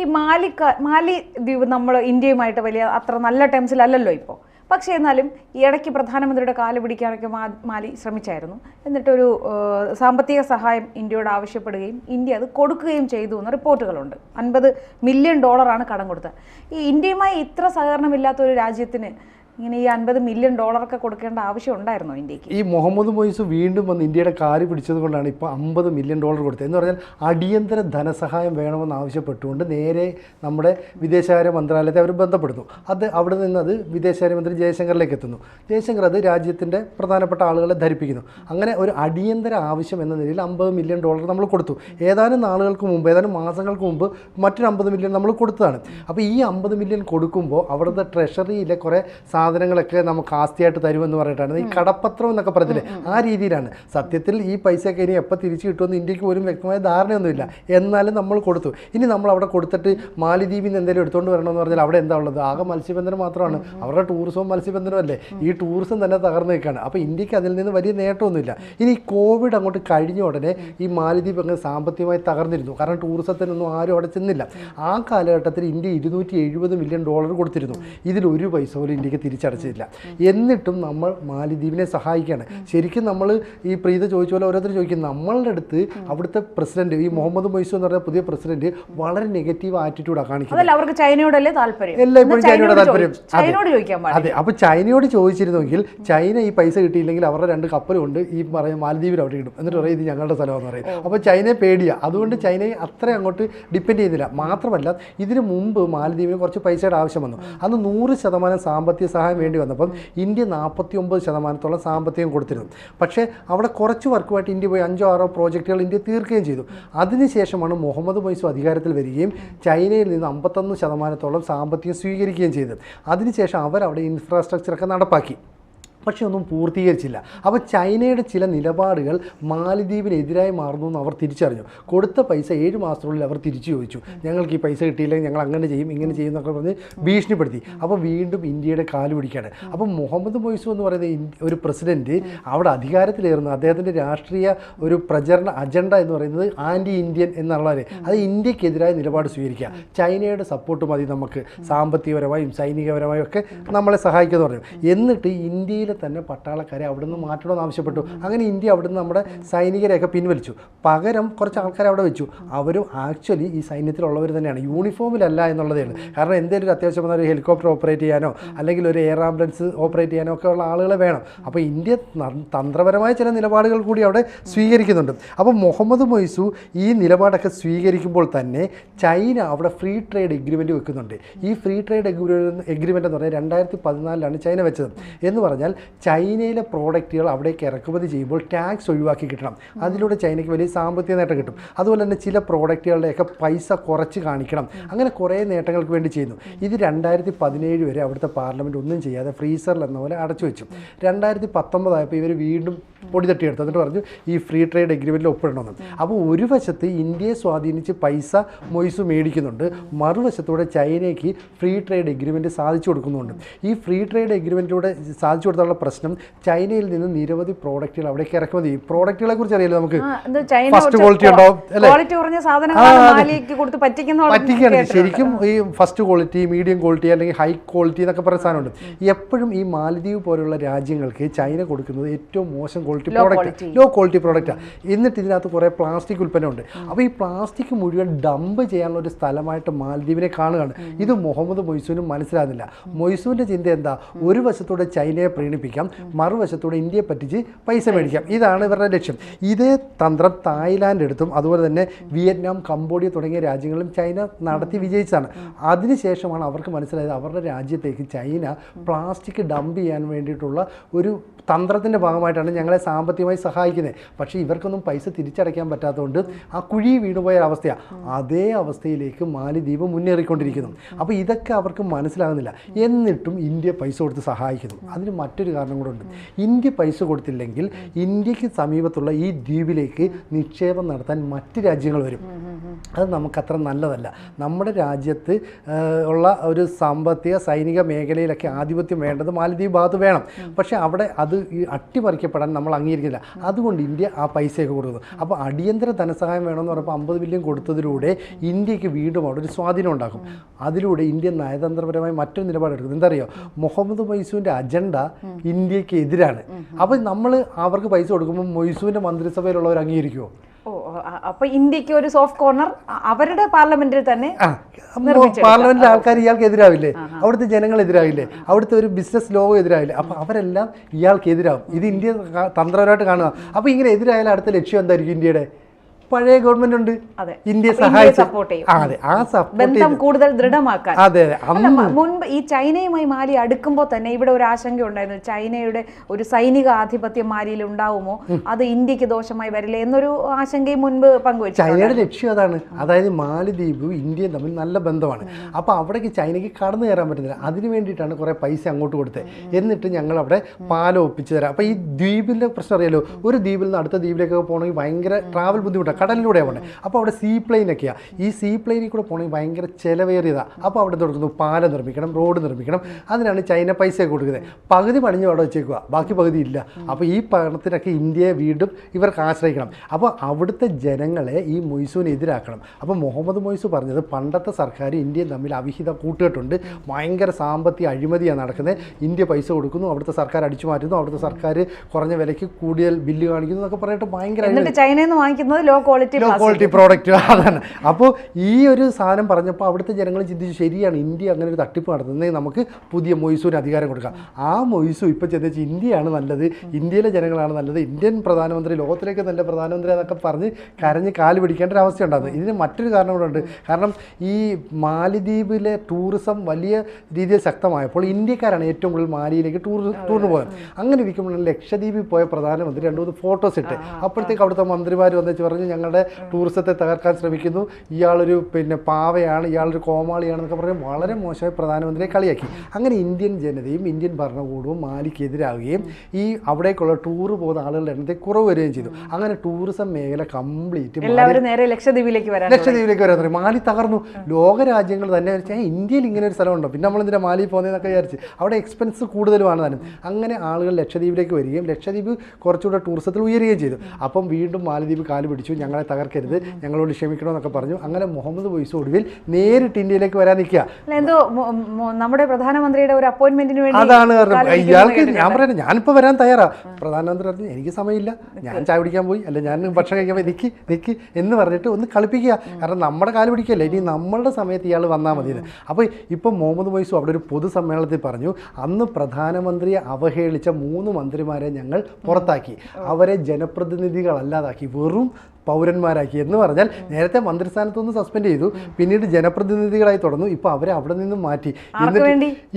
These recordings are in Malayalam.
ഈ മാലി മാലി ദ്വീപ് നമ്മൾ ഇന്ത്യയുമായിട്ട് വലിയ അത്ര നല്ല ടേംസിലല്ലല്ലോ ഇപ്പോൾ പക്ഷേ എന്നാലും ഇടയ്ക്ക് പ്രധാനമന്ത്രിയുടെ കാൽ പിടിക്കാനൊക്കെ മാലി ശ്രമിച്ചായിരുന്നു. എന്നിട്ടൊരു സാമ്പത്തിക സഹായം ഇന്ത്യയോട് ആവശ്യപ്പെടുകയും ഇന്ത്യ അത് കൊടുക്കുകയും ചെയ്തു എന്ന് റിപ്പോർട്ടുകളുണ്ട്. അൻപത് മില്യൺ ഡോളറാണ് കടം കൊടുത്തത്. ഈ ഇന്ത്യയുമായി ഇത്ര സഹകരണമില്ലാത്ത ഒരു രാജ്യത്തിന് ഇങ്ങനെ ഈ അൻപത് മില്യൺ ഡോളറൊക്കെ കൊടുക്കേണ്ട ആവശ്യം ഉണ്ടായിരുന്നോ ഇന്ത്യയ്ക്ക്? ഈ മുഹമ്മദ് മൊയ്സ് വീണ്ടും വന്ന് ഇന്ത്യയുടെ കാര്യം പിടിച്ചത് കൊണ്ടാണ് ഇപ്പോൾ അമ്പത് മില്യൺ ഡോളർ കൊടുത്തത്. എന്ന് പറഞ്ഞാൽ അടിയന്തര ധനസഹായം വേണമെന്ന് ആവശ്യപ്പെട്ടുകൊണ്ട് നേരെ നമ്മുടെ വിദേശകാര്യ മന്ത്രാലയത്തെ അവർ ബന്ധപ്പെടുന്നു. അത് അവിടെ നിന്ന് അത് വിദേശകാര്യമന്ത്രി ജയശങ്കറിലേക്ക് എത്തുന്നു. ജയശങ്കർ അത് രാജ്യത്തിന്റെ പ്രധാനപ്പെട്ട ആളുകളെ ധരിപ്പിക്കുന്നു. അങ്ങനെ ഒരു അടിയന്തര ആവശ്യം എന്ന നിലയിൽ അമ്പത് മില്യൺ ഡോളർ നമ്മൾ കൊടുത്തു. ഏതാനും നാളുകൾക്ക് മുമ്പ് ഏതാനും മാസങ്ങൾക്ക് മുമ്പ് മറ്റൊരു അമ്പത് മില്യൺ നമ്മൾ കൊടുത്തതാണ്. അപ്പോൾ ഈ അമ്പത് മില്യൺ കൊടുക്കുമ്പോൾ അവിടുത്തെ ട്രഷറിയിലെ കുറേ സാധനങ്ങളൊക്കെ നമുക്ക് ആസ്തിയായിട്ട് തരുമെന്ന് പറഞ്ഞിട്ടാണ്. ഈ കടപ്പത്രം എന്നൊക്കെ പറഞ്ഞില്ലേ? ആ രീതിയിലാണ്. സത്യത്തിൽ ഈ പൈസയൊക്കെ ഇനി എപ്പോൾ തിരിച്ചു കിട്ടുമെന്ന് ഇന്ത്യയ്ക്ക് പോലും വ്യക്തമായ ധാരണയൊന്നുമില്ല. എന്നാലും നമ്മൾ കൊടുത്തു. ഇനി നമ്മൾ അവിടെ കൊടുത്തിട്ട് മാലിദ്വീപിൽ നിന്ന് എന്തെങ്കിലും എടുത്തുകൊണ്ട് വരണമെന്ന് പറഞ്ഞാൽ അവിടെ എന്താ ഉള്ളത്? ആകെ മത്സ്യബന്ധനം മാത്രമാണ്. അവരുടെ ടൂറിസവും മത്സ്യബന്ധനവും അല്ലേ? ഈ ടൂറിസം തന്നെ തകർന്നു നിൽക്കുകയാണ്. അപ്പോൾ ഇന്ത്യയ്ക്ക് അതിൽ നിന്ന് വലിയ നേട്ടമൊന്നുമില്ല. ഇനി കോവിഡ് അങ്ങോട്ട് കഴിഞ്ഞ ഉടനെ ഈ മാലിദ്വീപ് അങ്ങ് സാമ്പത്തികമായി തകർന്നിരുന്നു. കാരണം ടൂറിസത്തിനൊന്നും ആരും അവിടെ ചെന്നില്ല. ആ കാലഘട്ടത്തിൽ ഇന്ത്യ ഇരുന്നൂറ്റി എഴുപത് മില്യൺ ഡോളർ കൊടുത്തിരുന്നു. ഇതിൽ ഒരു പൈസ പോലും ഇന്ത്യയ്ക്ക് തിരിച്ചടച്ചില്ല എന്നിട്ടും നമ്മൾ മാലിദ്വീപിനെ സഹായിക്കുകയാണ് ശരിക്കും നമ്മൾ ഈ പ്രീത ചോദിച്ച പോലെ ഓരോരുത്തർ ചോദിക്കും. നമ്മളുടെ അടുത്ത് അവിടുത്തെ പ്രസിഡന്റ് ഈ മുഹമ്മദ് മൊയ്സു എന്ന് പറഞ്ഞ പുതിയ പ്രസിഡന്റ് വളരെ നെഗറ്റീവ് ആറ്റിറ്റ്യൂഡാണ് കാണിക്കുന്നത്. അവർക്ക് ചൈനയോടല്ലേ താല്പര്യം? എല്ലാം ഇപ്പോഴും ചൈനയുടെ താല്പര്യം. അതെ. അപ്പോൾ ചൈനയോട് ചോദിച്ചിരുന്നെങ്കിൽ ചൈന ഈ പൈസ കിട്ടിയില്ലെങ്കിൽ അവരുടെ രണ്ട് കപ്പലുണ്ട് ഈ പറയും മാലദ്വീപിൽ അവിടെ ഇടും എന്നിട്ട് പറയും ഇത് ഞങ്ങളുടെ സ്ഥലമെന്ന് പറയും. അപ്പോൾ ചൈനയെ പേടിയാ. അതുകൊണ്ട് ചൈനയെ അത്ര അങ്ങോട്ട് ഡിപ്പെൻഡ് ചെയ്യുന്നില്ല മാത്രമല്ല ഇതിനു മുമ്പ് മാലദ്വീപിന് കുറച്ച് പൈസയുടെ ആവശ്യം വന്നു. അന്ന് നൂറ് ശതമാനം സാമ്പത്തിക സഹായം വേണ്ടി വന്നപ്പം ഇന്ത്യ നാൽപ്പത്തി ഒമ്പത് ശതമാനത്തോളം സാമ്പത്തികം കൊടുത്തിരുന്നു. പക്ഷേ അവിടെ കുറച്ച് വർക്കുമായിട്ട് ഇന്ത്യ പോയി അഞ്ചോ ആറോ പ്രോജക്റ്റുകൾ ഇന്ത്യ തീർക്കുകയും ചെയ്തു. അതിനുശേഷമാണ് മുഹമ്മദ് മൊയ്സു അധികാരത്തിൽ വരികയും ചൈനയിൽ നിന്ന് അമ്പത്തൊന്ന് ശതമാനത്തോളം സാമ്പത്തികം സ്വീകരിക്കുകയും ചെയ്തത്. അതിനുശേഷം അവരവിടെ ഇൻഫ്രാസ്ട്രക്ചറൊക്കെ നടപ്പാക്കി. പക്ഷെ ഒന്നും പൂർത്തീകരിച്ചില്ല. അപ്പോൾ ചൈനയുടെ ചില നിലപാടുകൾ മാലിദ്വീപിനെതിരായി മാറുന്നു എന്ന് അവർ തിരിച്ചറിഞ്ഞു. കൊടുത്ത പൈസ ഏഴ് മാസത്തിനുള്ളിൽ അവർ തിരിച്ചു ചോദിച്ചു. ഞങ്ങൾക്ക് ഈ പൈസ കിട്ടിയില്ലെങ്കിൽ ഞങ്ങൾ അങ്ങനെ ചെയ്യും ഇങ്ങനെ ചെയ്യും എന്നൊക്കെ പറഞ്ഞ് ഭീഷണിപ്പെടുത്തി. അപ്പോൾ വീണ്ടും ഇന്ത്യയുടെ കാൽ പിടിക്കുകയാണ് അപ്പോൾ മുഹമ്മദ് മൊയ്സു എന്ന് പറയുന്ന ഒരു പ്രസിഡന്റ് അവിടെ അധികാരത്തിലേറുന്ന. അദ്ദേഹത്തിന്റെ രാഷ്ട്രീയ ഒരു പ്രചരണ അജണ്ട എന്ന് പറയുന്നത് ആന്റി ഇന്ത്യൻ എന്നുള്ളവരെ അത് ഇന്ത്യക്കെതിരായ നിലപാട് സ്വീകരിക്കുക. ചൈനയുടെ സപ്പോർട്ട് മതി നമുക്ക്. സാമ്പത്തികപരമായും സൈനികപരമായും ഒക്കെ നമ്മളെ സഹായിക്കുമെന്ന് പറഞ്ഞു. എന്നിട്ട് ഇന്ത്യയിലെ തന്നെ പട്ടാളക്കാരെ അവിടെ നിന്ന് മാറ്റണമെന്ന് ആവശ്യപ്പെട്ടു. അങ്ങനെ ഇന്ത്യ അവിടെ നിന്ന് നമ്മുടെ സൈനികരെയൊക്കെ പിൻവലിച്ചു. പകരം കുറച്ച് ആൾക്കാരെ അവിടെ വെച്ചു. അവരും ആക്ച്വലി ഈ സൈന്യത്തിലുള്ളവർ തന്നെയാണ്. യൂണിഫോമിലല്ല എന്നുള്ളതേ ഉള്ളൂ കാരണം എന്തെങ്കിലും ഒരു അത്യാവശ്യം വന്നാൽ ഒരു ഹെലികോപ്റ്റർ ഓപ്പറേറ്റ് ചെയ്യാനോ അല്ലെങ്കിൽ ഒരു എയർ ആംബുലൻസ് ഓപ്പറേറ്റ് ചെയ്യാനോ ഒക്കെ ഉള്ള ആളുകളെ വേണം. അപ്പോൾ ഇന്ത്യ തന്ത്രപരമായ ചില നിലപാടുകൾ കൂടി അവിടെ സ്വീകരിക്കുന്നുണ്ട്. അപ്പോൾ മുഹമ്മദ് മൊയ്സു ഈ നിലപാടൊക്കെ സ്വീകരിക്കുമ്പോൾ തന്നെ ചൈന അവിടെ ഫ്രീ ട്രേഡ് എഗ്രിമെന്റ് വെക്കുന്നുണ്ട്. ഈ ഫ്രീ ട്രേഡ് എഗ്രിമെന്റ് എഗ്രിമെന്റ് എന്ന് പറഞ്ഞാൽ രണ്ടായിരത്തി പതിനാലിലാണ് ചൈന വെച്ചത്. എന്ന് പറഞ്ഞാൽ ചൈനയിലെ പ്രോഡക്റ്റുകൾ അവിടേക്ക് ഇറക്കുമതി ചെയ്യുമ്പോൾ ടാക്സ് ഒഴിവാക്കി കിട്ടണം. അതിലൂടെ ചൈനയ്ക്ക് വലിയ സാമ്പത്തിക നേട്ടം കിട്ടും. അതുപോലെ തന്നെ ചില പ്രോഡക്റ്റുകളുടെയൊക്കെ പൈസ കുറച്ച് കാണിക്കണം. അങ്ങനെ കുറേ നേട്ടങ്ങൾക്ക് വേണ്ടി ചെയ്യുന്നു. ഇത് രണ്ടായിരത്തി പതിനേഴ് വരെ അവിടുത്തെ പാർലമെന്റ് ഒന്നും ചെയ്യാതെ ഫ്രീസറിൽ എന്ന പോലെ അടച്ചു വെച്ചു രണ്ടായിരത്തി പത്തൊമ്പതായപ്പോൾ ഇവർ വീണ്ടും പൊടി തട്ടിയെടുത്തു. എന്നിട്ട് പറഞ്ഞു ഈ ഫ്രീ ട്രേഡ് എഗ്രിമെന്റിൽ ഒപ്പിടണമെന്ന്. അപ്പോൾ ഒരു വശത്ത് ഇന്ത്യയെ സ്വാധീനിച്ച് പൈസ മൊയ്സ് മേടിക്കുന്നുണ്ട് മറുവശത്തൂടെ ചൈനയ്ക്ക് ഫ്രീ ട്രേഡ് എഗ്രിമെന്റ് സാധിച്ചു കൊടുക്കുന്നുണ്ട് ഈ ഫ്രീ ട്രേഡ് എഗ്രിമെന്റിലൂടെ സാധിച്ചു കൊടുത്തുള്ള പ്രശ്നം ചൈനയിൽ നിന്ന് നിരവധി പ്രോഡക്റ്റുകൾ അവിടേക്ക് ഇറക്കുമതി. ഈ പ്രോഡക്റ്റുകളെ കുറിച്ച് അറിയില്ല നമുക്ക്? ഫസ്റ്റ് ക്വാളിറ്റി ഉണ്ടോ? അല്ലേ? ക്വാളിറ്റി കുറഞ്ഞ സാധനങ്ങളാണ് മാലിക്ക് കൊടുത്ത് പറ്റിക്കുന്ന പറ്റിക്കാണ് ശരിക്കും ഈ ഫസ്റ്റ് ക്വാളിറ്റി മീഡിയം ക്വാളിറ്റി അല്ലെങ്കിൽ ഹൈ ക്വാളിറ്റി എന്നൊക്കെ പറയുന്ന സാധനമുണ്ട്. എപ്പോഴും ഈ മാലദ്വീപ് പോലുള്ള രാജ്യങ്ങൾക്ക് ചൈന കൊടുക്കുന്നത് ഏറ്റവും മോശം ക്വാളിറ്റി പ്രോഡക്റ്റ് ലോ ക്വാളിറ്റി പ്രോഡക്റ്റാണ് എന്നിട്ട് ഇതിനകത്ത് കുറേ പ്ലാസ്റ്റിക് ഉൽപ്പന്നമുണ്ട്. അപ്പോൾ ഈ പ്ലാസ്റ്റിക് മുഴുവൻ ഡംപ് ചെയ്യാനുള്ള ഒരു സ്ഥലമായിട്ട് മാലദ്വീപിനെ കാണുകയാണ്. ഇത് മുഹമ്മദ് മൊയ്സൂനും മനസ്സിലാകുന്നില്ല. മൊയ്സൂന്റെ ചിന്ത എന്താ? ഒരു വശത്തൂടെ ചൈനയെ പ്രീണിപ്പിക്കാം മറുവശത്തൂടെ ഇന്ത്യയെ പറ്റിച്ച് പൈസ മേടിക്കാം. ഇതാണ് ഇവരുടെ ലക്ഷ്യം. ഇതേ തന്ത്രം തായ്ലാൻഡ് എടുത്തും അതുപോലെ തന്നെ വിയറ്റ്നാം കംബോഡിയ തുടങ്ങിയ രാജ്യങ്ങളും ചൈന നടത്തി വിജയിച്ചതാണ്. അതിനുശേഷമാണ് അവർക്ക് മനസ്സിലായത് അവരുടെ രാജ്യത്തേക്ക് ചൈന പ്ലാസ്റ്റിക് ഡംപ് ചെയ്യാൻ വേണ്ടിയിട്ടുള്ള ഒരു തന്ത്രത്തിന്റെ ഭാഗമായിട്ടാണ് ഞങ്ങളെ സാമ്പത്തികമായി സഹായിക്കുന്നത്. പക്ഷേ ഇവർക്കൊന്നും പൈസ തിരിച്ചടയ്ക്കാൻ പറ്റാത്തതുകൊണ്ട് ആ കുഴി വീണുപോയ അവസ്ഥയാണ് അതേ അവസ്ഥയിലേക്ക് മാലിദ്വീപ് മുന്നേറിക്കൊണ്ടിരിക്കുന്നു. അപ്പോൾ ഇതൊക്കെ അവർക്ക് മനസ്സിലാകുന്നില്ല. എന്നിട്ടും ഇന്ത്യ പൈസ കൊടുത്ത് സഹായിക്കുന്നു. അതിന് മറ്റൊരു കാരണം കൂടെ ഉണ്ട്. ഇന്ത്യ പൈസ കൊടുത്തില്ലെങ്കിൽ ഇന്ത്യയ്ക്ക് സമീപത്തുള്ള ഈ ദ്വീപിലേക്ക് നിക്ഷേപം നടത്താൻ മറ്റ് രാജ്യങ്ങൾ വരും. അത് നമുക്കത്ര നല്ലതല്ല. നമ്മുടെ രാജ്യത്ത് ഉള്ള ഒരു സാമ്പത്തിക സൈനിക മേഖലയിലൊക്കെ ആധിപത്യം വേണ്ടത് മാലദ്വീപ് ഭാഗത്ത് വേണം. പക്ഷെ അവിടെ അത് അട്ടിമറിക്കപ്പെടാൻ നമ്മൾ അംഗീകരിക്കില്ല അതുകൊണ്ട് ഇന്ത്യ ആ പൈസയൊക്കെ കൊടുക്കുന്നു. അപ്പോൾ അടിയന്തര ധനസഹായം വേണമെന്ന് പറയുമ്പോൾ അമ്പത് ബില്യൺ കൊടുത്തതിലൂടെ ഇന്ത്യയ്ക്ക് വീണ്ടും അവിടെ ഒരു സ്വാധീനം ഉണ്ടാക്കും അതിലൂടെ ഇന്ത്യ നയതന്ത്രപരമായി മറ്റൊരു നിലപാടെടുക്കും എന്തറിയോ? മുഹമ്മദ് മൈസൂന്റെ അജണ്ട ഇന്ത്യയ്ക്ക് എതിരാണ്. അപ്പോൾ നമ്മൾ അവർക്ക് പൈസ കൊടുക്കുമ്പോൾ മൈസൂരിന്റെ മന്ത്രിസഭയിലുള്ളവർ അംഗീകരിക്കുമോ അപ്പൊ ഇന്ത്യയ്ക്ക് ഒരു സോഫ്റ്റ് കോർണർ അവരുടെ പാർലമെന്റിൽ തന്നെ പാർലമെന്റിലെ ആൾക്കാർ ഇയാൾക്ക് എതിരാവില്ലേ? അവിടുത്തെ ജനങ്ങൾ എതിരാവില്ലേ? അവിടുത്തെ ഒരു ബിസിനസ് ലോകം എതിരാവില്ലേ? അപ്പൊ അവരെല്ലാം ഇയാൾക്ക് എതിരാവും. ഇത് ഇന്ത്യ തന്ത്രപരമായിട്ട് കാണുക. അപ്പൊ ഇങ്ങനെ എതിരായാലും അടുത്ത ലക്ഷ്യം എന്തായിരിക്കും ഇന്ത്യയുടെ? പഴയ ഗവൺമെന്റ് ഉണ്ട്. അതെ. ഇന്ത്യയെ സഹായിച്ചു. ചെയ്യും. ബന്ധം കൂടുതൽ ദൃഢമാക്കാൻ. അതെ മുൻപ് ഈ ചൈനയുമായി മാലി അടുക്കുമ്പോൾ തന്നെ ഇവിടെ ഒരു ആശങ്ക ഉണ്ടായിരുന്നു. ചൈനയുടെ ഒരു സൈനിക ആധിപത്യം മാലിയിൽ ഉണ്ടാവുമോ? അത് ഇന്ത്യയ്ക്ക് ദോഷമായി വരില്ലേ എന്നൊരു ആശങ്കയും മുൻപ് പങ്കുവച്ചു ചൈനയുടെ ലക്ഷ്യം അതാണ്. അതായത് മാലിദ്വീപ് ഇന്ത്യയും തമ്മിൽ നല്ല ബന്ധമാണ്. അപ്പോൾ അവിടേക്ക് ചൈനയ്ക്ക് കടന്നു കയറാൻ പറ്റുന്നില്ല. അതിന് വേണ്ടിയിട്ടാണ് കുറേ പൈസ അങ്ങോട്ട് കൊടുത്തത്. എന്നിട്ട് ഞങ്ങൾ അവിടെ പാലം ഒപ്പിച്ചു തരാം. അപ്പോൾ ഈ ദ്വീപിന്റെ പ്രശ്നം അറിയാലോ? ഒരു ദ്വീപിൽ നിന്ന് അടുത്ത ദ്വീപിലേക്കൊക്കെ പോകണമെങ്കിൽ ഭയങ്കര ട്രാവൽ ബുദ്ധിമുട്ടാണ് കടലിലൂടെയാണ് പോകേണ്ടത് അപ്പോൾ അവിടെ സീ പ്ലെയിനൊക്കെയാണ് ഈ സീ പ്ലെയിനിൽ കൂടെ പോകണമെങ്കിൽ ഭയങ്കര ചിലവേറിയതാണ് അപ്പോൾ അവിടെ തുടങ്ങുന്നു പാലം നിർമ്മിക്കണം റോഡ് നിർമ്മിക്കണം. അതിനാണ് ചൈന പൈസ കൊടുക്കുന്നത്. പകുതി പണിഞ്ഞ് അവിടെ വെച്ചേക്കുക ബാക്കി പകുതി ഇല്ല. അപ്പോൾ ഈ പണത്തിനൊക്കെ ഇന്ത്യയെ വീണ്ടും ഇവർക്ക് ആശ്രയിക്കണം. അപ്പോൾ അവിടുത്തെ ജനങ്ങളെ ഈ മൊയ്സൂനെ എതിരാക്കണം. അപ്പോൾ മുഹമ്മദ് മൊയ്സു പറഞ്ഞത് പണ്ടത്തെ സർക്കാർ ഇന്ത്യയും തമ്മിൽ അവിഹിത കൂട്ടുകെട്ടുണ്ട് ഭയങ്കര സാമ്പത്തിക അഴിമതിയാണ് നടക്കുന്നത് ഇന്ത്യ പൈസ കൊടുക്കുന്നു അവിടുത്തെ സർക്കാർ അടിച്ചു മാറ്റുന്നു അവിടുത്തെ സർക്കാർ കുറഞ്ഞ വിലയ്ക്ക് കൂടുതൽ ബില്ല് കാണിക്കുന്നു എന്നൊക്കെ പറഞ്ഞിട്ട് ഭയങ്കര ചൈനയിൽ നിന്ന് വാങ്ങിക്കുന്നത് low quality low quality product അതാണ്. അപ്പോൾ ഈ ഒരു സാധനം പറഞ്ഞപ്പോൾ അവിടുത്തെ ജനങ്ങൾ ചിന്തിച്ചു ശരിയാണ് ഇന്ത്യ അങ്ങനെ ഒരു തട്ടിപ്പ് നടത്തുന്നത് നമുക്ക് പുതിയ മൊയ്സൂരിന് അധികാരം കൊടുക്കാം. ആ മൊയ്സു ഇപ്പോൾ ചെന്നിച്ച് ഇന്ത്യയാണ് നല്ലത് ഇന്ത്യയിലെ ജനങ്ങളാണ് നല്ലത് ഇന്ത്യൻ പ്രധാനമന്ത്രി ലോകത്തിലേക്ക് നല്ല പ്രധാനമന്ത്രി എന്നൊക്കെ പറഞ്ഞ് കരഞ്ഞ് കാൽ പിടിക്കേണ്ട ഒരു അവസ്ഥ ഉണ്ടാകുന്നത് ഇതിന് മറ്റൊരു കാരണം കൂടെ ഉണ്ട്. കാരണം ഈ മാലിദ്വീപിലെ ടൂറിസം വലിയ രീതിയിൽ ശക്തമായപ്പോൾ ഇന്ത്യക്കാരാണ് ഏറ്റവും കൂടുതൽ മാലിയിലേക്ക് ടൂർ ടൂറിന് പോകുന്നത് അങ്ങനെ ഇരിക്കുമ്പോഴാണ് ലക്ഷദ്വീപിൽ പോയ പ്രധാനമന്ത്രി രണ്ടു മൂന്ന് ഫോട്ടോസ് ഇട്ട്. അപ്പോഴത്തേക്ക് അവിടുത്തെ മന്ത്രിമാർ വന്നിച്ച് പറഞ്ഞ് ഞങ്ങളുടെ ടൂറിസത്തെ തകർക്കാൻ ശ്രമിക്കുന്നു. ഇയാളൊരു പിന്നെ പാവയാണ് ഇയാളൊരു കോമാളിയാണെന്നൊക്കെ പറഞ്ഞ് വളരെ മോശമായി പ്രധാനമന്ത്രിയെ കളിയാക്കി. അങ്ങനെ ഇന്ത്യൻ ജനതയും ഇന്ത്യൻ ഭരണകൂടവും മാലിക്കെതിരാവുകയും ഈ അവിടേക്കുള്ള ടൂർ പോകുന്ന ആളുകളുടെ എണ്ണത്തിൽ കുറവ് വരികയും ചെയ്തു. അങ്ങനെ ടൂറിസം മേഖല കംപ്ലീറ്റ് എല്ലാവരും നേരെ ലക്ഷദ്വീപിലേക്ക് വരാൻ ലക്ഷദ്വീപിലേക്ക് വരാൻ തുടങ്ങി. മാലി തകർന്നു. ലോകരാജ്യങ്ങൾ തന്നെ വിചാരിച്ചു, ഇന്ത്യയിൽ ഇങ്ങനെ ഒരു സ്ഥലമുണ്ടോ? പിന്നെ നമ്മൾ എന്തിനാ മാലി പോകുന്നതെന്നൊക്കെ വിചാരിച്ച്. അവിടെ എക്സ്പെൻസ് കൂടുതലുമാണ് താനും. അങ്ങനെ ആളുകൾ ലക്ഷദ്വീപിലേക്ക് വരികയും ലക്ഷദ്വീപ് കുറച്ചുകൂടെ ടൂറിസത്തിൽ ഉയരുകയും ചെയ്തു. അപ്പം വീണ്ടും മാലദ്വീപ് കാൽ പിടിച്ചു. ഞങ്ങളെ തകർക്കരുത് ഞങ്ങളോട് ക്ഷമിക്കണമെന്നൊക്കെ പറഞ്ഞു. അങ്ങനെ മുഹമ്മദ് ബൊയ്സ് ഒടുവിൽ നേരിട്ട് ഇന്ത്യയിലേക്ക് വരാൻ നിൽക്കുക. എന്തോ നമ്മുടെ പ്രധാനമന്ത്രിയുടെ ഒരു അപ്പോയിന്റ്മെന്റിന് വേണ്ടി അതാണ് ഇയാൾക്ക് ഞാൻ പറയുന്നത് ഞാനിപ്പോൾ വരാൻ തയ്യാറാ. പ്രധാനമന്ത്രി പറഞ്ഞു എനിക്ക് സമയമില്ല. ഞാൻ ചായ പിടിക്കാൻ പോയി. അല്ല ഞാൻ ഭക്ഷണം കഴിക്കാൻ പോയി. നിൽക്കി നിൽക്കി എന്ന് പറഞ്ഞിട്ട് ഒന്ന് കളിപ്പിക്കുക. കാരണം നമ്മുടെ കാൽ പിടിക്കല്ലേ? ഇനി നമ്മളുടെ സമയത്ത് ഇയാൾ വന്നാൽ മതി അപ്പോൾ ഇപ്പോൾ മുഹമ്മദ് മൊയ്സു അവിടെ ഒരു പൊതുസമ്മേളനത്തിൽ പറഞ്ഞു അന്ന് പ്രധാനമന്ത്രിയെ അവഹേളിച്ച മൂന്ന് മന്ത്രിമാരെ ഞങ്ങൾ പുറത്താക്കി. അവരെ ജനപ്രതിനിധികളല്ലാതാക്കി. വെറും പൗരന്മാരാക്കി എന്ന് പറഞ്ഞാൽ നേരത്തെ മന്ത്രിസ്ഥാനത്തുനിന്ന് സസ്പെൻഡ് ചെയ്തു. പിന്നീട് ജനപ്രതിനിധികളായി തുടർന്നു. ഇപ്പോൾ അവരെ അവിടെ നിന്ന് മാറ്റി.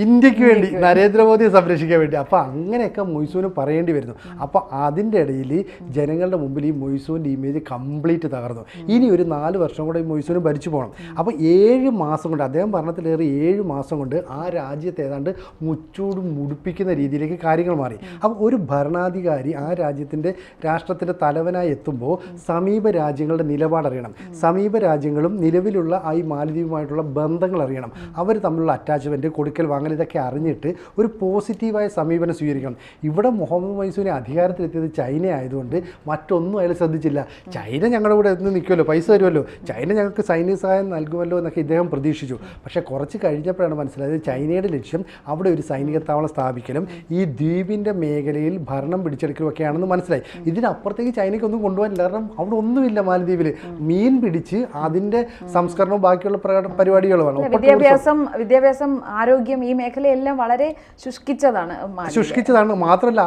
ഇന്ത്യയ്ക്ക് വേണ്ടി നരേന്ദ്രമോദിയെ സംരക്ഷിക്കാൻ വേണ്ടി. അപ്പോൾ അങ്ങനെയൊക്കെ മൊയ്സൂന് പറയേണ്ടി വരുന്നു. അപ്പോൾ അതിന്റെ ഇടയിൽ ജനങ്ങളുടെ മുമ്പിൽ ഈ മൊയ്സൂന്റെ ഇമേജ് കംപ്ലീറ്റ് തകർന്നു. ഇനി ഒരു നാല് വർഷം കൂടെ ഈ മൊയ്സൂന് ഭരിച്ചു പോകണം അപ്പോൾ ഏഴ് മാസം കൊണ്ട് അദ്ദേഹം ഭരണത്തിലേറി ഏഴ് മാസം കൊണ്ട് ആ രാജ്യത്തെ ഏതാണ്ട് മുച്ചൂട് മുടിപ്പിക്കുന്ന രീതിയിലേക്ക് കാര്യങ്ങൾ മാറി. അപ്പോൾ ഒരു ഭരണാധികാരി ആ രാജ്യത്തിന്റെ രാഷ്ട്രത്തിന്റെ തലവനായി എത്തുമ്പോൾ സമീപ രാജ്യങ്ങളുടെ നിലപാട് അറിയണം. സമീപ രാജ്യങ്ങളും നിലവിലുള്ള ആ ഈ മാലദ്വീപുമായിട്ടുള്ള ബന്ധങ്ങൾ അറിയണം. അവർ തമ്മിലുള്ള അറ്റാച്ച്മെന്റ് കൊടുക്കൽ വാങ്ങൽ ഇതൊക്കെ അറിഞ്ഞിട്ട് ഒരു പോസിറ്റീവായ സമീപനം സ്വീകരിക്കണം. ഇവിടെ മുഹമ്മദ് മൈസൂരിനെ അധികാരത്തിലെത്തിയത് ചൈന ആയതുകൊണ്ട് മറ്റൊന്നും അയാൾ ശ്രദ്ധിച്ചില്ല. ചൈന ഞങ്ങളുടെ കൂടെ എന്ന് നിൽക്കുമല്ലോ പൈസ തരുമല്ലോ ചൈന ഞങ്ങൾക്ക് സൈനിക സഹായം നൽകുമല്ലോ എന്നൊക്കെ ഇദ്ദേഹം പ്രതീക്ഷിച്ചു. പക്ഷേ കുറച്ച് കഴിഞ്ഞപ്പോഴാണ് മനസ്സിലായത് ചൈനയുടെ ലക്ഷ്യം അവിടെ ഒരു സൈനിക താവളം സ്ഥാപിക്കലും ഈ ദ്വീപിന്റെ മേഖലയിൽ ഭരണം പിടിച്ചെടുക്കലും ഒക്കെയാണെന്ന് മനസ്സിലായി. ഇതിനപ്പുറത്തേക്ക് ചൈനയ്ക്ക് ഒന്നും കൊണ്ടുപോകാനില്ല. കാരണം അവിടെ ഒന്നുമില്ല മാലദ്വീപിൽ മീൻ പിടിച്ച് അതിന്റെ സംസ്കരണവും ബാക്കിയുള്ള പരിപാടികളുമാണ്. വിദ്യാഭ്യാസം വിദ്യാഭ്യാസം ആരോഗ്യം ഈ മേഖലയെല്ലാം വളരെ ശുഷ്കിച്ചതാണ്. ശുഷ്കിച്ചതാണ്. മാത്രമല്ല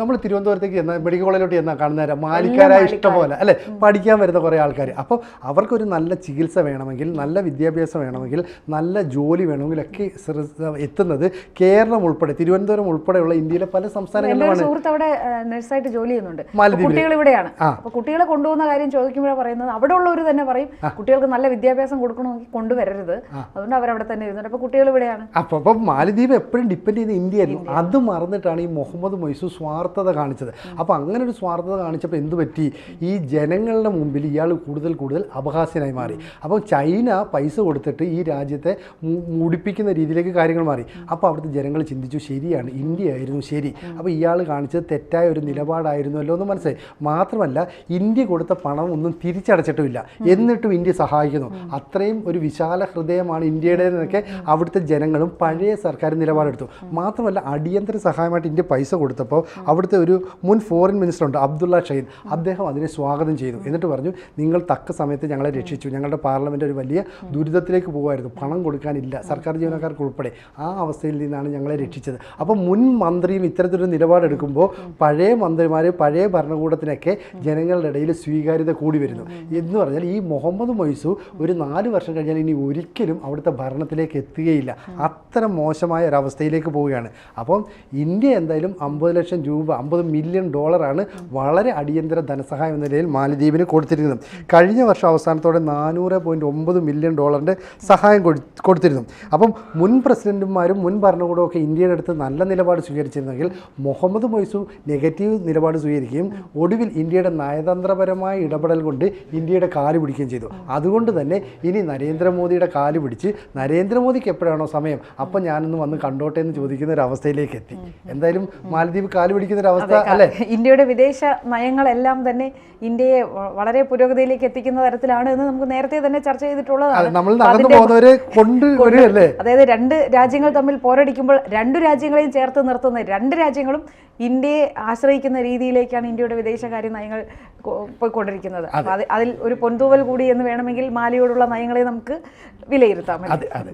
നമ്മൾ തിരുവനന്തപുരത്തേക്ക് ചെന്ന മെഡിക്കൽ കോളേജിലോട്ട് ചെന്നാൽ കാണുന്ന നേരം മാലിക്കാരായ ഇഷ്ടംപോലെ അല്ലെ? പഠിക്കാൻ വരുന്ന കുറേ ആൾക്കാർ അപ്പോൾ അവർക്കൊരു നല്ല ചികിത്സ വേണമെങ്കിൽ നല്ല വിദ്യാഭ്യാസം വേണമെങ്കിൽ നല്ല ജോലി വേണമെങ്കിൽ ഒക്കെ എത്തുന്നത് കേരളം ഉൾപ്പെടെ തിരുവനന്തപുരം ഉൾപ്പെടെയുള്ള ഇന്ത്യയിലെ പല സംസ്ഥാനങ്ങളിലുമാണ്. സുഹൃത്ത് അവിടെ നഴ്സായിട്ട് ജോലി ചെയ്യുന്നുണ്ട്. മാലദ്വീപിൽ. കുട്ടികൾ ഇവിടെയാണ്. കുട്ടികളെ കൊണ്ടുപോകുന്ന കാര്യം ചോദിക്കുമ്പോഴാണ് പറയുന്നത്. അവിടെ ഉള്ളവർ തന്നെ പറയും കുട്ടികൾക്ക് നല്ല വിദ്യാഭ്യാസം കൊടുക്കണമെങ്കിൽ കൊണ്ടുവരരുത്. അതുകൊണ്ട് അവരവിടെ തന്നെ ഇരുന്നുണ്ട് അപ്പോൾ കുട്ടികൾ ഇവിടെയാണ്. അപ്പോൾ അപ്പം മാലദ്വീപ് എപ്പോഴും ഡിപ്പെൻഡ് ചെയ്ത ഇന്ത്യ. അത് മറന്നിട്ടാണ് ഈ മുഹമ്മദ് മൊയ്സു സ്വാർത്ഥത കാണിച്ചത്. അപ്പോൾ അങ്ങനെ ഒരു സ്വാർത്ഥത കാണിച്ചപ്പോൾ എന്ത് പറ്റി? ഈ ജനങ്ങളുടെ മുമ്പിൽ ഇയാൾ കൂടുതൽ കൂടുതൽ അപഹാസ്യനായി മാറി. അപ്പോൾ ചൈന പൈസ കൊടുത്തിട്ട് ഈ രാജ്യത്തെ മുടിപ്പിക്കുന്ന രീതിയിലേക്ക് കാര്യങ്ങൾ മാറി. അപ്പോൾ അവിടുത്തെ ജനങ്ങൾ ചിന്തിച്ചു ശരിയാണ് ഇന്ത്യ ആയിരുന്നു ശരി. അപ്പോൾ ഇയാൾ കാണിച്ചത് തെറ്റായ ഒരു നിലപാടായിരുന്നല്ലോ എന്ന് മനസ്സിലായി. മാത്രമല്ല ഇന്ത്യ കൊടുത്ത പണം ഒന്നും തിരിച്ചടച്ചിട്ടുമില്ല. എന്നിട്ടും ഇന്ത്യ സഹായിക്കുന്നു. അത്രയും ഒരു വിശാല ഹൃദയമാണ് ഇന്ത്യയുടെ എന്നൊക്കെ അവിടുത്തെ ജനങ്ങളും പഴയ സർക്കാർ നിലപാടെടുത്തു. മാത്രമല്ല അടിയന്തര സഹായമായിട്ട് ഇന്ത്യ പൈസ കൊടുത്തപ്പോൾ അവിടുത്തെ ഒരു മുൻ ഫോറിൻ മിനിസ്റ്റർ ഉണ്ട് അബ്ദുള്ള ഷഹീദ്. അദ്ദേഹം അതിനെ സ്വാഗതം ചെയ്തു. എന്നിട്ട് പറഞ്ഞു നിങ്ങൾ തക്ക സമയത്ത് ഞങ്ങളെ രക്ഷിച്ചു. ഞങ്ങളുടെ പാർലമെന്റ് ഒരു വലിയ ദുരിതത്തിലേക്ക് പോകുമായിരുന്നു. പണം കൊടുക്കാനില്ല. സർക്കാർ ജീവനക്കാർക്ക് ഉൾപ്പെടെ. ആ അവസ്ഥയിൽ നിന്നാണ് ഞങ്ങളെ രക്ഷിച്ചത്. അപ്പോൾ മുൻ മന്ത്രിയും ഇത്തരത്തിലൊരു നിലപാടെടുക്കുമ്പോൾ പഴയ മന്ത്രിമാർ പഴയ ഭരണകൂടത്തിനൊക്കെ ജനങ്ങളുടെ ഇടയിൽ സ്വീകാര്യത കൂടി വരുന്നു. എന്ന് പറഞ്ഞാൽ ഈ മുഹമ്മദ് മൊയ്സു ഒരു നാല് വർഷം കഴിഞ്ഞാൽ ഇനി ഒരിക്കലും അവിടുത്തെ ഭരണത്തിലേക്ക് എത്തുകയില്ല. അത്ര മോശമായ ഒരവസ്ഥയിലേക്ക് പോവുകയാണ്. അപ്പം ഇന്ത്യ എന്തായാലും അമ്പത് ലക്ഷം രൂപ അമ്പത് മില്യൺ ഡോളറാണ് വളരെ അടിയന്തര ധനസഹായം എന്ന നിലയിൽ മാലദ്വീപിന് കൊടുത്തിരിക്കുന്നത് കഴിഞ്ഞ വർഷം അവസാനത്തോടെ നാനൂറ് പോയിന്റ് ഒമ്പത് മില്യൺ ഡോളറിന്റെ സഹായം കൊടു- കൊടുത്തിരുന്നു. അപ്പം മുൻ പ്രസിഡന്റുമാരും മുൻ ഭരണകൂടവും ഒക്കെ ഇന്ത്യയുടെ അടുത്ത് നല്ല നിലപാട് സ്വീകരിച്ചിരുന്നെങ്കിൽ മുഹമ്മദ് മൊയ്സു നെഗറ്റീവ് നിലപാട് സ്വീകരിക്കുകയും ഒടുവിൽ ഇന്ത്യയുടെ നയതന്ത്രപരമായ ഇടപെടൽ കൊണ്ട് ഇന്ത്യയുടെ കാൽ പിടിക്കുകയും ചെയ്തു. അതുകൊണ്ട് തന്നെ ഇനി നരേന്ദ്രമോദിയുടെ കാൽ പിടിച്ച് നരേന്ദ്രമോദിക്ക് എപ്പോഴാണോ സമയം? അപ്പം ഞാനൊന്ന് വന്ന് കണ്ടോട്ടെ എന്ന് ചോദിക്കുന്ന ഒരു അവസ്ഥയിലേക്ക് എത്തി. എന്തായാലും മാലദ്വീപ് കാൽ പിടിക്കുന്ന ഒരു അവസ്ഥ അല്ലേ? ഇന്ത്യയുടെ വിദേശ നയങ്ങളെല്ലാം തന്നെ ഇന്ത്യയെ വളരെ പുരോഗതിയിലേക്ക് എത്തിക്കുന്ന തരത്തിലാണ് എന്ന് നമുക്ക് നേരത്തെ തന്നെ ചർച്ച ചെയ്തിട്ടുള്ളതാണ്. നമ്മൾ നടന്നു പോകുന്നവരെ കൊണ്ട് അല്ലേ അതായത് രണ്ട് രാജ്യങ്ങൾ തമ്മിൽ പോരടിക്കുമ്പോൾ രണ്ട് രാജ്യങ്ങളെയും ചേർത്ത് നിർത്തുന്ന രണ്ട് രാജ്യങ്ങളും ഇന്ത്യയെ ആശ്രയിക്കുന്ന രീതിയിലേക്കാണ് ഇന്ത്യയുടെ വിദേശകാര്യ നയങ്ങൾ പോയിക്കൊണ്ടിരിക്കുന്നത്. അതിൽ ഒരു പൊന്തൂവൽ കൂടി എന്ന് വേണമെങ്കിൽ മാലിയോടുള്ള നയങ്ങളെ നമുക്ക് വിലയിരുത്താം അതെ അതെ.